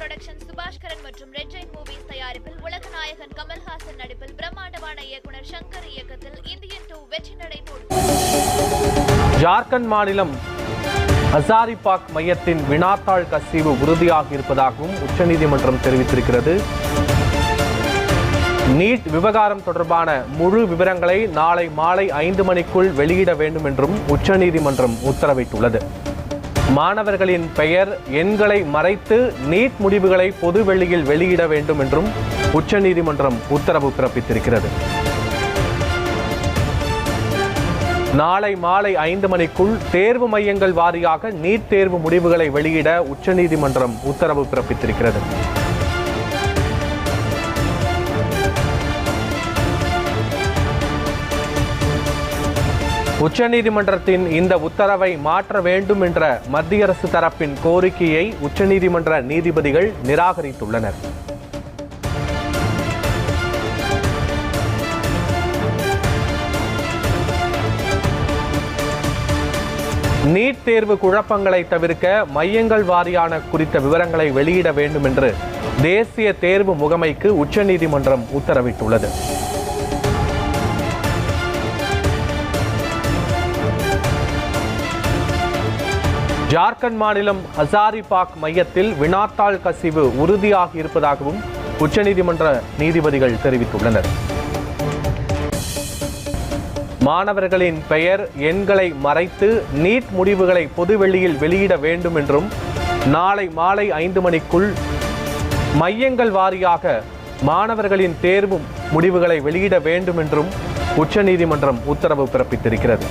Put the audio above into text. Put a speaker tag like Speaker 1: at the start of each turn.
Speaker 1: Production Subaskaran மற்றும் red Jain movies தயாரிப்பில் உலகநாயகன் கமல்ஹாசன் நடிப்பில் பிரம்மாண்டமான இயக்குனர் சங்கர் இயக்கத்தில் இந்தியன் டூ வெற்றி நடை
Speaker 2: ஜார்க்கண்ட் மாநிலம் ஹசாரிபாக் மையத்தின் வினாத்தாள் கசிவு உறுதியாக இருப்பதாகவும் உச்சநீதிமன்றம் தெரிவித்திருக்கிறது. நீட் விவகாரம் தொடர்பான முழு விவரங்களை நாளை மாலை ஐந்து மணிக்குள் வெளியிட வேண்டும் என்றும் உச்சநீதிமன்றம் உத்தரவிட்டுள்ளது. மாணவர்களின் பெயர் எண்களை மறைத்து நீட் முடிவுகளை பொது வெளியில் வெளியிட வேண்டும் என்றும் உச்சநீதிமன்றம் உத்தரவு பிறப்பித்திருக்கிறது. நாளை மாலை ஐந்து மணிக்குள் தேர்வு மையங்கள் வாரியாக நீட் தேர்வு முடிவுகளை வெளியிட உச்சநீதிமன்றம் உத்தரவு பிறப்பித்திருக்கிறது. உச்சநீதிமன்றத்தின் இந்த உத்தரவை மாற்ற வேண்டும் என்ற மத்திய அரசு தரப்பின் கோரிக்கையை உச்சநீதிமன்ற நீதிபதிகள் நிராகரித்துள்ளனர். நீட் தேர்வு குழப்பங்களை தவிர்க்க மையங்கள் வாரியான குறித்த விவரங்களை வெளியிட வேண்டும் என்று தேசிய தேர்வு முகமைக்கு உச்சநீதிமன்றம் உத்தரவிட்டுள்ளது. ஜார்க்கண்ட் மாநிலம் ஹசாரிபாக் மையத்தில் வினாத்தாள் கசிவு உறுதியாகி இருப்பதாகவும் உச்சநீதிமன்ற நீதிபதிகள் தெரிவித்துள்ளனர். மாணவர்களின் பெயர் எண்களை மறைத்து நீட் முடிவுகளை பொதுவெளியில் வெளியிட வேண்டும் என்றும் நாளை மாலை ஐந்து மணிக்குள் மையங்கள் வாரியாக மாணவர்களின் தேர்வு முடிவுகளை வெளியிட வேண்டும் என்றும் உச்சநீதிமன்றம் உத்தரவு பிறப்பித்திருக்கிறது.